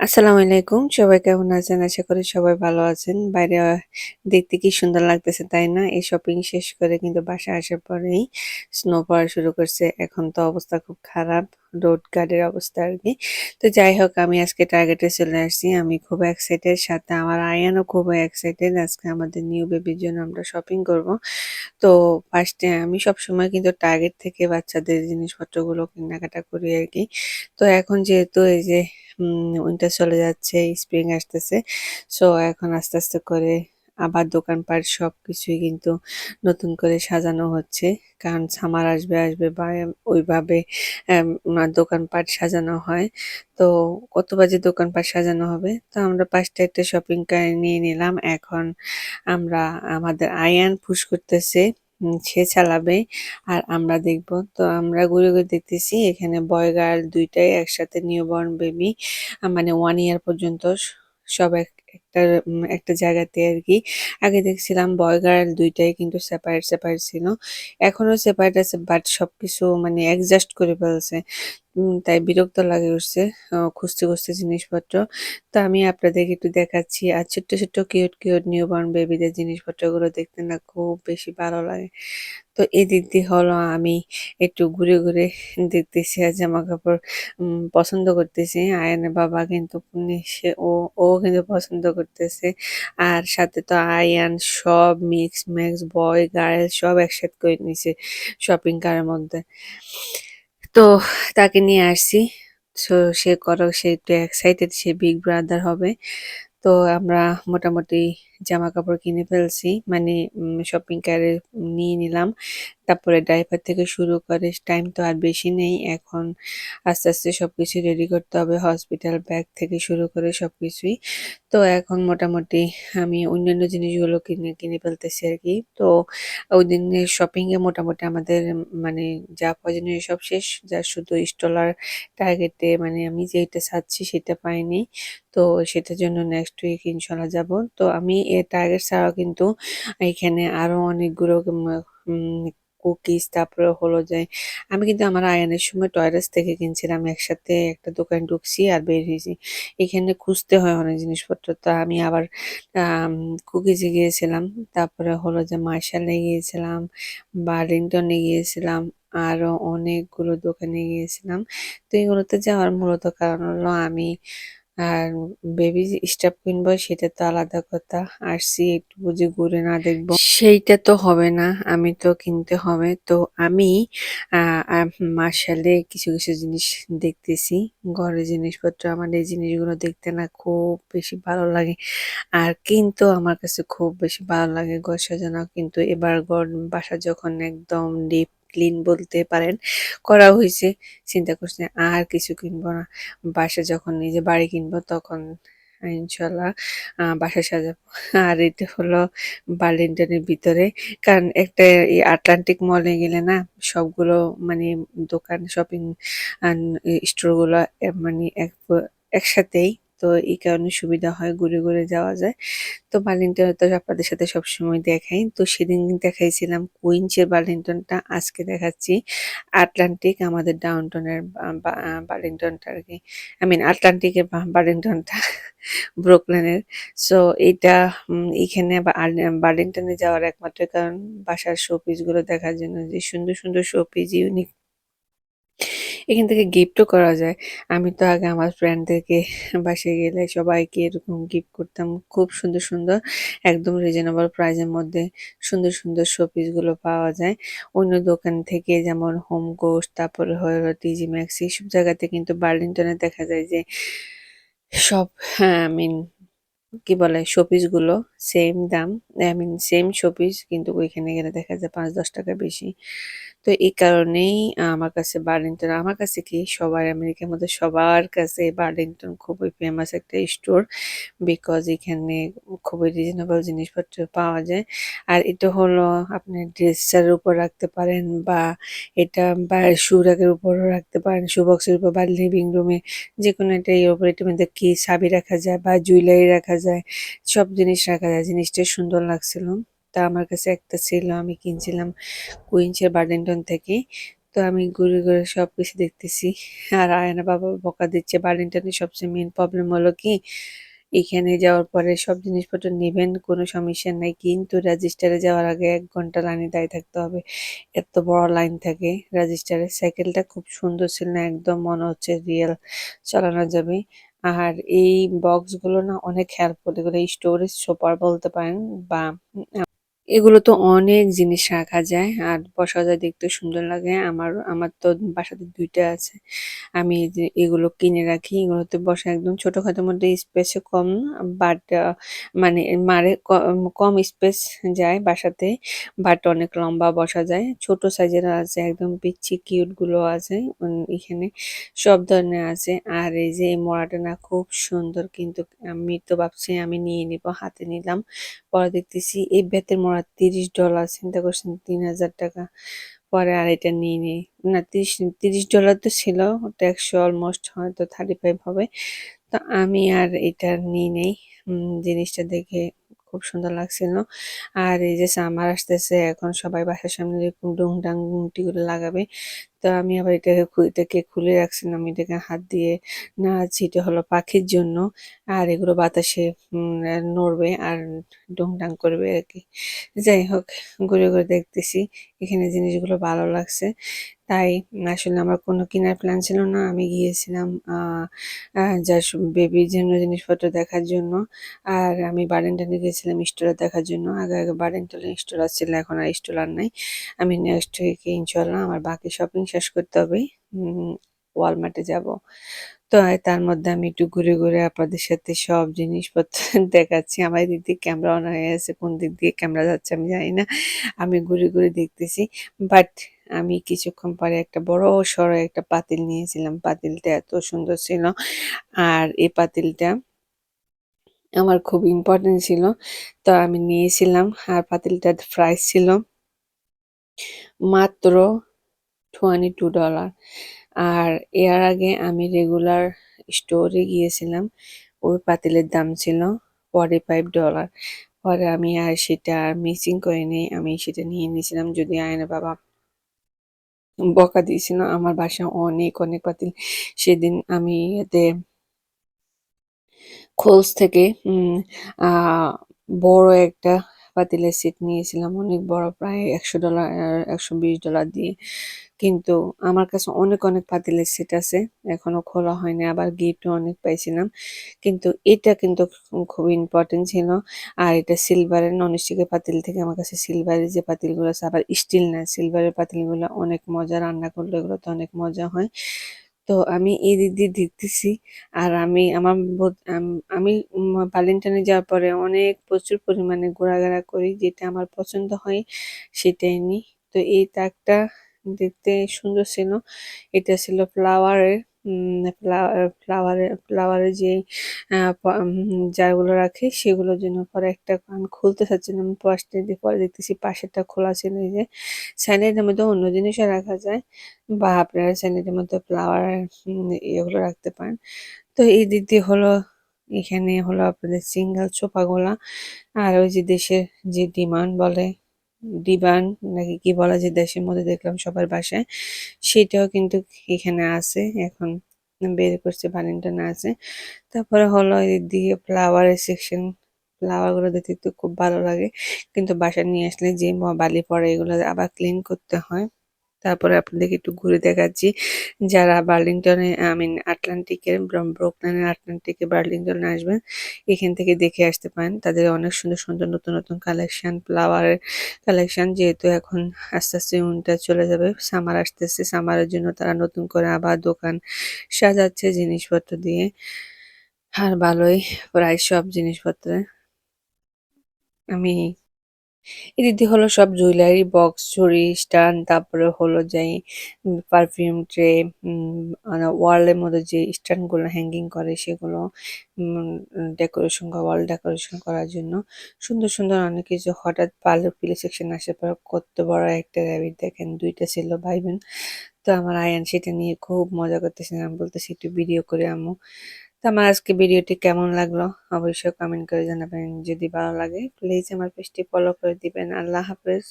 আসসালামু আলাইকুম। সবাই কেমন আছেন? আশা করি সবাই ভালো আছেন। বাইরে দেখতে কি সুন্দর লাগতেছে, তাই না? এই শপিং শেষ করে কিন্তু বাসা আসার পরেই স্নো পড়া শুরু করছে। এখন তো অবস্থা খুব খারাপ। রোড গার্ডের অবস্থা আর কি তো যাই হোক আমি আজকে টার্গেটে চলে আসছি। আমি খুব এক্সাইটেড সাথে আমার আয়ানও খুব এক্সাইটেড। আজকে আমাদের নিউ বেবির জন্য আমরা শপিং করব। তো ফার্স্টে আমি সবসময় কিন্তু টার্গেট থেকে বাচ্চাদের জিনিসপত্রগুলো কেনাকাটা করি আর কি তো এখন যেহেতু এই যে উইন্টার চলে যাচ্ছে, স্প্রিং আসতেছে। সো এখন আস্তে, আস্তে করে আবার দোকানপাট সবকিছুই কিন্তু নতুন করে সাজানো হচ্ছে। কারণ সামার আসবে, আসবে বা ওইভাবে দোকানপাট সাজানো হয়। তো কত বাজে দোকানপাট সাজানো হবে। তো আমরা ৫ টা একটা শপিং কার নিয়ে নিলাম। এখন আমরা আমাদের আয়ান পুশ করতেছে। সে চালাবে আর আমরা দেখব। তো আমরা ঘুরে, ঘুরে দেখতেছি এখানে বয় গার্ল ২ টাই একসাথে নিউবর্ন বেবি মানে ওয়ান ইয়ার পর্যন্ত সব এক একটা একটা জায়গাতে আরকি। আগে দেখছিলাম বয় গার্ল ২ টাই কিন্তু সেপারেট, সেপারেট ছিল। এখনও সেপারেট আছে বাট সবকিছু মানে অ্যাডজাস্ট করে ফেলছে। তাই বিরক্ত লাগে উঠছে খুঁজতে, খুঁজতে জিনিসপত্র। তো আমি আপনাদেরকে একটু দেখাচ্ছি। আর ছোট্ট, ছোট্ট কিউট, কিউট নিউবর্ন বেবিদের জিনিসপত্রগুলো দেখতে না খুব বেশি ভালো লাগে। তো এদিক দিয়ে হলো আমি একটু ঘুরে, ঘুরে দেখতেছি আর জামাকাপড় উম পছন্দ করতেছি। আয়ানের বাবা কিন্তু সে ও ও কিন্তু পছন্দ করতেছে। আর সাথে তো আয়ান সব মিক্স ম্যাক্স বয় গার্ল সব একসাথে করে নিছে শপিং কারের মধ্যে। তো তাকে নিয়ে আসছি। সো সে করো, সে একটু এক্সাইটেড সে বিগ ব্রাদার হবে। তো আমরা মোটামুটি জামাকাপড় কিনে ফেলছি। মানে শপিং কারে নিয়ে নিলাম। তারপরে ড্রাইভার থেকে শুরু করে টাইম তো আর বেশি নেই। এখন আস্তে, আস্তে সবকিছু রেডি করতে হবে। হসপিটাল ব্যাগ থেকে শুরু করে সব কিছুই তো এখন মোটামুটি আমি অন্যান্য জিনিসগুলো কিনে, কিনে ফেলতেছি আর কি তো ওইদিনের শপিং এ মোটামুটি আমাদের মানে যা প্রয়োজনীয় সব শেষ। যা শুধু স্টলার টার্গেটে মানে আমি যেইটা চাচ্ছি সেটা পাইনি। তো সেটার জন্য নেক্সট উইক ইনশাল্লাহ যাব। তো আমি এ টার্গেট ছাড়াও কিন্তু এখানে আরও অনেকগুলো কুকিজ তারপরে হলো যে আমি কিন্তু আমার আয়ানের সময় টয়লেটস থেকে কিনছিলাম। একসাথে একটা দোকানে ঢুকছি আর বের হইছি। এখানে খুঁজতে হয় অনেক জিনিসপত্র। তো আমি আবার কুকিজে গিয়েছিলাম। তারপরে হলো যে মার্শালে গিয়েছিলাম, বার্লিংটনে গিয়েছিলাম। আরও অনেকগুলো দোকানে গিয়েছিলাম। তো এগুলোতে যাওয়ার মূলত কারণ হলো আমি আর বেবি স্টাফ কিনবো সেটা তো আলাদা কথা। আসছি একটু বুঝি ঘুরে না দেখব সেইটা তো হবে না। আমি তো কিনতে হবে। তো আমি মার্শালে কিছু, কিছু জিনিস দেখতেছি। ঘরের জিনিসপত্র আমার এই জিনিসগুলো দেখতে না খুব বেশি ভালো লাগে। আর কিন্তু আমার কাছে খুব বেশি ভালো লাগে ঘর সাজানো। কিন্তু এবার ঘর বাসা যখন একদম ডিপ ক্লিন বলতে পারেন করা হয়েছে, চিন্তা করছে আর কিছু কিনবো না। বাসা যখন নিজে বাড়ি কিনবো তখন ইনশাল্লাহ বাসা সাজাবো। আর এটা হলো বার্লিংটনের ভিতরে। কারণ একটা এই আটলান্টিক মলে গেলে না, সবগুলো মানে দোকান শপিং আন স্টোরগুলা মানে এক, একসাথেই। তো এই কারণে সুবিধা হয় ঘুরে, ঘুরে যাওয়া যায়। তো বার্লিংটন তো আপনাদের সাথে সবসময় দেখাই। তো সেদিন দেখাইছিলাম কুইন্সের বার্লিংটনটা আজকে দেখাচ্ছি আটলান্টিক আমাদের বা বার্লিংটনটা আরকি। আই মিন আটলান্টিকের বার্লিংটনটা ব্রুকলিনের। সো এটা আর্লি বার্লিংটনে যাওয়ার একমাত্র কারণ বাসার শোপিসগুলো দেখার জন্য যে সুন্দর, সুন্দর শোপিস ইউনিক এখান থেকে গিফটও করা যায়। আমি তো আগে আমার ফ্রেন্ডদেরকে বাসায় গেলে সবাইকে এরকম গিফট করতাম। খুব সুন্দর, সুন্দর একদম রিজনেবল প্রাইজের মধ্যে সুন্দর, সুন্দর শোপিসগুলো পাওয়া যায়। অন্য দোকান থেকে যেমন হোম গোস তারপরে হলো টিজি ম্যাক্স এইসব জায়গাতে কিন্তু বার্লিংটনে দেখা যায় যে সব হ্যাঁ, আই মিন কি বলে শোপিসগুলো সেম দাম। আই মিন সেম শোপিস কিন্তু ওইখানে গেলে দেখা যায় ৳৫-১০ বেশি। তো এই কারণেই আমার কাছে বার্লিংটন, আমার কাছে কি সবার, আমেরিকার মধ্যে সবার কাছে বার্লিংটন খুবই ফেমাস একটা স্টোর। বিকজ এখানে খুবই রিজনেবল জিনিসপত্র পাওয়া যায়। আর এটা হলো আপনি ড্রেসার উপর রাখতে পারেন বা এটা বা শু রেকের উপরও রাখতে পারেন। শু বক্সের উপর বা লিভিং রুমে যেকোনো একটা ইয়ের উপর এটার মধ্যে কি, চাবি রাখা যায় বা জুয়েলারি রাখা যায়। সব জিনিস রাখা যায়। জিনিসটা সুন্দর লাগছিল। তা আমার কাছে একটা ছিল, আমি কিনছিলাম কুইন্সের বার্লিংটন থেকে। তো আমি ঘুরে ঘুরে সবকিছু দেখতেছি। আর আয়না বাবা বকা দিচ্ছে বার্লিংটনের সবচেয়ে মেন প্রবলেম হলো কি? এখানে যাওয়ার পরে সব জিনিসপত্র নেবেন, কোনো সমস্যা নাই। কিন্তু রেজিস্টারে যাওয়ার আগে এক ঘণ্টা লাইনে দাঁড়িয়ে থাকতে হবে। এত বড় লাইন থাকে রেজিস্টারে সাইকেলটা খুব সুন্দর ছিল না, একদম মনে হচ্ছে রিয়েল চালানো যাবে। আর এই বক্সগুলো না অনেক হেল্পফুল এগুলো স্টোরেজ সুপার বলতে পারেন বা এগুলো তো অনেক জিনিস রাখা যায়। আর বসা যায় দেখতে সুন্দর লাগে। আমার আমার তো বাসাতে দুইটা আছে। আমি এগুলো কিনে রাখি। এগুলোতে বসা একদম ছোটখাটোর মধ্যে স্পেসে কম বাট মানে মারে কম স্পেস যায় বাসাতে। বাট অনেক লম্বা বসা যায়। ছোট সাইজের আছে। একদম পিচ্ছি কিউটগুলো আছে এখানে সব ধরনের আছে। আর এই যে এই মোড়াটা না খুব সুন্দর, কিন্তু আমি তো ভাবছি আমি নিয়ে নিব, হাতে নিলাম। পরে দেখতেছি এই বেতের মোড়া তিরিশ ডলার চিন্তা করছেন তিন হাজার টাকা। পরে আর এটা নিয়ে নিই। না, তিরিশ তিরিশ ডলার তো ছিল একশো অলমোস্ট হয়তো থার্টি ফাইভ হবে। তো আমি আর এটা নিয়ে নেই। জিনিসটা দেখে খুব সুন্দর লাগছিল। আর এই যে সামার আসতেছে, এখন সবাই বাসার সামনে এরকম ডুং ডাং গুমটি করে লাগাবে। তো আমি আবার এটাকে এটাকে খুলে রাখছিলাম, এটাকে হাত দিয়ে নাড়াচ্ছি এটা হলো পাখির জন্য। আর এগুলো বাতাসে নড়বে আর ডুং ডাং করবে আর কি। যাই হোক, ঘুরে ঘুরে দেখতেছি, এখানে জিনিসগুলো ভালো লাগছে। তাই আসলে আমার কোনো কেনার প্ল্যান ছিল না। আমি গিয়েছিলাম যা বেবির জন্য জিনিসপত্র দেখার জন্য। আর আমি বারেন্টানে গিয়েছিলাম স্টোরে দেখার জন্য। আগে আগে বারেন্টালে স্টোর ছিল, এখন আর স্টোর আর নাই। আমি নেক্সট উইকে ইনশাল্লাহ আমার বাকি শপিং শেষ করতে হবে। ওয়ালমার্টে যাব। তো তার মধ্যে আমি একটু ঘুরে ঘুরে আপনাদের সাথে সব জিনিসপত্র দেখাচ্ছি। আমার দিক দিয়ে ক্যামেরা অন হয়ে আছে, কোন দিক দিয়ে ক্যামেরা যাচ্ছে আমি জানি না। আমি ঘুরে ঘুরে দেখতেছি। বাট আমি কিছুক্ষণ পরে একটা বড় সড়ো একটা পাতিল নিয়েছিলাম। পাতিলটা এত সুন্দর ছিল। আর এই পাতিলটা আমার খুব ইম্পর্টেন্ট ছিল। তো আমি নিয়েছিলাম আর পাতিলটার প্রাইস ছিল মাত্র টোয়েন্টি টু ডলার আর এর আগে আমি রেগুলার স্টোরে গিয়েছিলাম। ওই পাতিলের দাম ছিল ফর্টি ফাইভ ডলার পরে আমি আর সেটা মিসিং করে নিই আমি সেটা নিয়ে নিয়েছিলাম। যদি আয়না বাবা বকা দিয়েছিল আমার বাসা অনেক অনেক বাতিল। সেদিন আমি এতে খোলস থেকে বড় একটা পাতিলের সেট নিয়েছিলাম অনেক বড়, প্রায় একশো ডলার একশো বিশ ডলার দিয়ে। কিন্তু আমার কাছে অনেক অনেক পাতিলের সেট আছে, এখনও খোলা হয়নি, আবার গিফটও অনেক পাইছিলাম। কিন্তু এটা কিন্তু খুব ইম্পর্টেন্ট ছিল, আর এটা সিলভারের ননস্টিকের পাতিল থেকে আমার কাছে সিলভারের যে পাতিলগুলো আছে, আবার স্টিল না সিলভারের পাতিলগুলো অনেক মজা, রান্না করলে এগুলোতে অনেক মজা হয়। তো আমি এই দিক দিয়ে দেখতেছি। আর আমি, আমার আমি ভ্যালেন্টাইনে যাওয়ার পরে অনেক প্রচুর পরিমাণে ঘোরাঘোরা করি। যেটা আমার পছন্দ হয় সেটাই নিই। তো এই তাকটা দেখতে সুন্দর ছিল। এটা ছিল ফ্লাওয়ারের ফ্লাওয়ারের ফ্লাওয়ারের যে জারগুলো রাখে, সেগুলোর জন্য পরে একটা আমি খুলতে চাচ্ছিলাম পাশটা দিয়ে পরে দেখতেছি পাশেরটা খোলা ছিল এই যে স্যানিটাইজের মধ্যে অন্য জিনিসও রাখা যায়, বা আপনারা স্যানিটাইজের মধ্যে ফ্লাওয়ার এগুলো রাখতে পারেন। তো এই দিক দিয়ে হলো, এখানে হলো আপনাদের সিঙ্গেল সোফাগুলা আর ওই যে দেশের যে ডিমান্ড বলে ডিমান্ড নাকি কি বলা যে দেশের মধ্যে দেখলাম সবার বাসায়, সেটাও কিন্তু এখানে আছে, এখন বের করছে ভ্যালেন্টাইন আছে। তারপরে হলো এদিকে ফ্লাওয়ারের সেকশন ফ্লাওয়ারগুলো দেখতে তো খুব ভালো লাগে, কিন্তু বাসায় নিয়ে আসলে যে বালি পড়ে এগুলো আবার ক্লিন করতে হয়। তারপরে আপনাদেরকে একটু ঘুরে দেখাচ্ছি। যারা বার্লিংটনে আই মিন আটলান্টিকের ব্রুকলিনের আটলান্টিকে বার্লিংটনে আসবেন, এখান থেকে দেখে আসতে পারেন। তাদের অনেক সুন্দর সুন্দর নতুন নতুন কালেকশন ফ্লাওয়ারের কালেকশন যেহেতু এখন আস্তে আস্তে উইন্টার চলে যাবে। সামার আসতেছে সামারের জন্য তারা নতুন করে আবার দোকান সাজাচ্ছে জিনিসপত্র দিয়ে। আর ভালোই, প্রায় সব জিনিসপত্রে। আমি এদিক হলো সব জুয়েলারি বক্স চুড়ি স্টান তারপরে হলো যে পারফিউম ট্রে ওয়ালের মধ্যে যে স্ট্যান্ডগুলো হ্যাঙ্গিং করে সেগুলো ডেকোরেশন করা ওয়াল ডেকোরেশন করার জন্য। সুন্দর সুন্দর অনেক কিছু। হঠাৎ পার্লার পিলে সেকশন আসার পর কত বড় একটা র্যাবিট দেখেন, দুইটা ছিল ভাই তো আমার আয়ান সেটা নিয়ে খুব মজা করতেছিলাম বলতেছি, একটু ভিডিও করে আম্মু। তো আমার আজকে ভিডিওটি কেমন লাগল অবশ্যই কমেন্ট করে জানাবেন। যদি ভালো লাগে প্লিজ আমার পেজটি ফলো করে দিবেন। আল্লাহ হাফেজ।